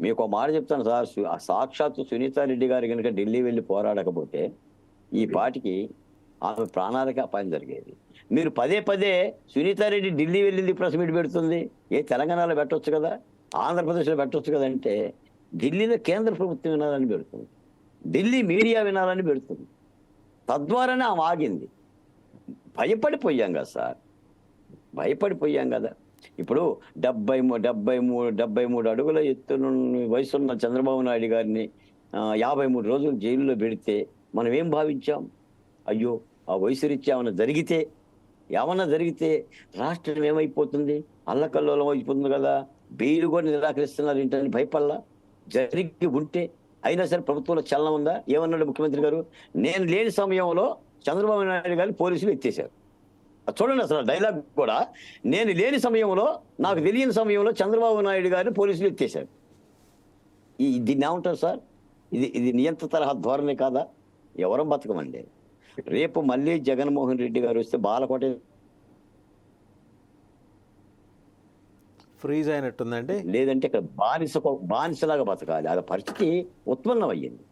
మీకు ఒక మాట చెప్తాను సార్. సాక్షాత్ ఆ సాక్షాత్తు సునీతారెడ్డి గారు కనుక ఢిల్లీ వెళ్ళి పోరాడకపోతే ఈ పాటికి ఆమె ప్రాణాలకి అపాయం జరిగేది. మీరు పదే పదే సునీతారెడ్డి ఢిల్లీ వెళ్ళింది ప్రెస్ మీట్ పెడుతుంది. ఏ తెలంగాణలో పెట్టవచ్చు కదా? ఆంధ్రప్రదేశ్లో పెట్టవచ్చు కదా అంటే ఢిల్లీలో కేంద్ర ప్రభుత్వం వినాలని పెడుతుంది. ఢిల్లీ మీడియా వినాలని పెడుతుంది. తద్వారానే ఆమె ఆగింది. భయపడిపోయాం కదా సార్. భయపడిపోయాం కదా. ఇప్పుడు డెబ్బై మూ డెబ్బై మూడు డెబ్బై మూడు అడుగుల ఎత్తున వయసున్న చంద్రబాబు నాయుడు గారిని యాభై మూడు రోజులు జైల్లో పెడితే మనం ఏం భావించాం? అయ్యో ఆ వయసు రీత్యా ఏమైనా జరిగితే ఏమన్నా జరిగితే రాష్ట్రం ఏమైపోతుంది? అల్లకల్లోలం అయిపోతుంది కదా. బెయిల్ కూడా నిరాకరిస్తున్నారు ఏంటని భయపడలా? జరిగి ఉంటే అయినా సరే ప్రభుత్వంలో చలనం ఉందా? ఏమన్నాడు ముఖ్యమంత్రి గారు? నేను లేని సమయంలో చంద్రబాబు నాయుడు గారిని పోలీసులు ఎత్తేశారు. చూడండి అసలు డైలాగ్ కూడా. నేను లేని సమయంలో నాకు తెలియని సమయంలో చంద్రబాబు నాయుడు గారిని పోలీసులు ఎత్తేశారు ఈ దీన్ని ఏమంటారు సార్? ఇది ఇది నియంత్ర తరహా ధోరణి కాదా? ఎవరం బతకమండి. రేపు మళ్ళీ జగన్మోహన్ రెడ్డి గారు వస్తే బాలకోట ఫ్రీజ్ అయినట్టుందండి. లేదంటే ఇక్కడ బానిస బానిసలాగా బతకాలి. అది పరిస్థితి ఉత్పన్నం అయ్యింది